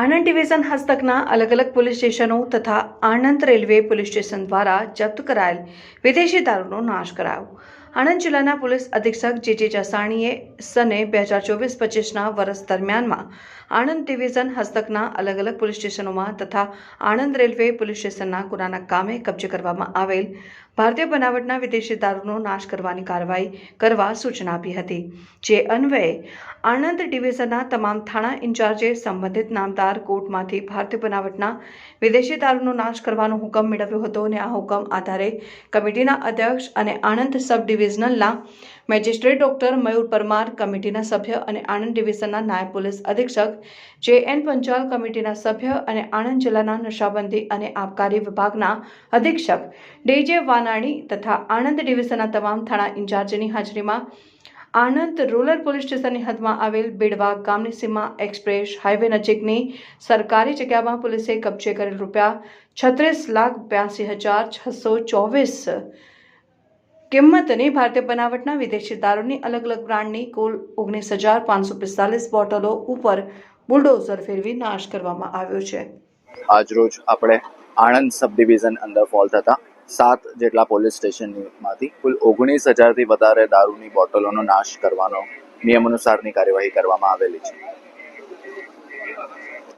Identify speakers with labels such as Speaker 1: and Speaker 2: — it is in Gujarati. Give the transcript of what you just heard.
Speaker 1: આણંદ ડિવિઝન હસ્તકના અલગ અલગ પોલીસ સ્ટેશનો તથા આણંદ રેલવે પોલીસ સ્ટેશન દ્વારા જપ્ત કરાયેલ વિદેશી દારૂનો નાશ કરાયો. આણંદ જિલ્લાના પોલીસ અધિક્ષક જે જે જસાણીએ સને બે હજાર ચોવીસ પચીસના વર્ષ દરમિયાનમાં આણંદ ડિવિઝન હસ્તકના અલગ અલગ પોલીસ સ્ટેશનોમાં તથા આણંદ રેલવે પોલીસ સ્ટેશનના ગુનાના કામે કબજે કરવામાં આવેલ ભારતીય બનાવટના વિદેશી દારૂનો નાશ કરવાની કાર્યવાહી કરવા સૂચના આપી હતી. જે અન્વયે આણંદ ડિવિઝનના તમામ થાણા ઇન્ચાર્જે સંબંધિત નામદાર કોર્ટમાંથી ભારતીય બનાવટના વિદેશી દારૂનો નાશ કરવાનો હુકમ મેળવ્યો હતો અને આ હુકમ આધારે કમિટીના અધ્યક્ષ અને આણંદ સબ ડિવિઝનલના મેજિસ્ટ્રેટ ડોક્ટર મયુર પરમાર, કમિટીના સભ્ય અને આણંદ ડિવિઝનના નાયબ પોલીસ અધિક્ષક જે એન પંચાલ, કમિટીના સભ્ય અને આણંદ જિલ્લાના નશાબંધી અને આબકારી વિભાગના અધિક્ષક, ડીજે વાનાણી તથા આણંદ ડિવિઝનના તમામ થાણા ઇન્ચાર્જની હાજરીમાં આણંદ રૂરલ પોલીસ સ્ટેશનની હદમાં આવેલ બેડવા ગામની સીમા એક્સપ્રેસ હાઈવે નજીકની સરકારી જગ્યામાં પોલીસે કબજે કરેલ રૂપિયા છત્રીસ લાખ બ્યાસી હજાર છસો ચોવીસ કિંમતની ભારતીય બનાવટના વિદેશી દારૂની અલગ અલગ બ્રાન્ડની કુલ ઓગણીસ હજાર પાંચસો પિસ્તાલીસ બોટલો ઉપર બુલડોઝર ફેરવી નાશ કરવામાં આવ્યો છે.
Speaker 2: આજરોજ આપણે આણંદ સબ ડિવિઝન અંદર ફોલ થતા સાત જેટલા પોલીસ સ્ટેશનમાંથી કુલ ઓગણીસ હજારથી વધારે દારૂની બોટલોનો નાશ કરવાનો નિયમ અનુસારની કાર્યવાહી કરવામાં આવેલી છે.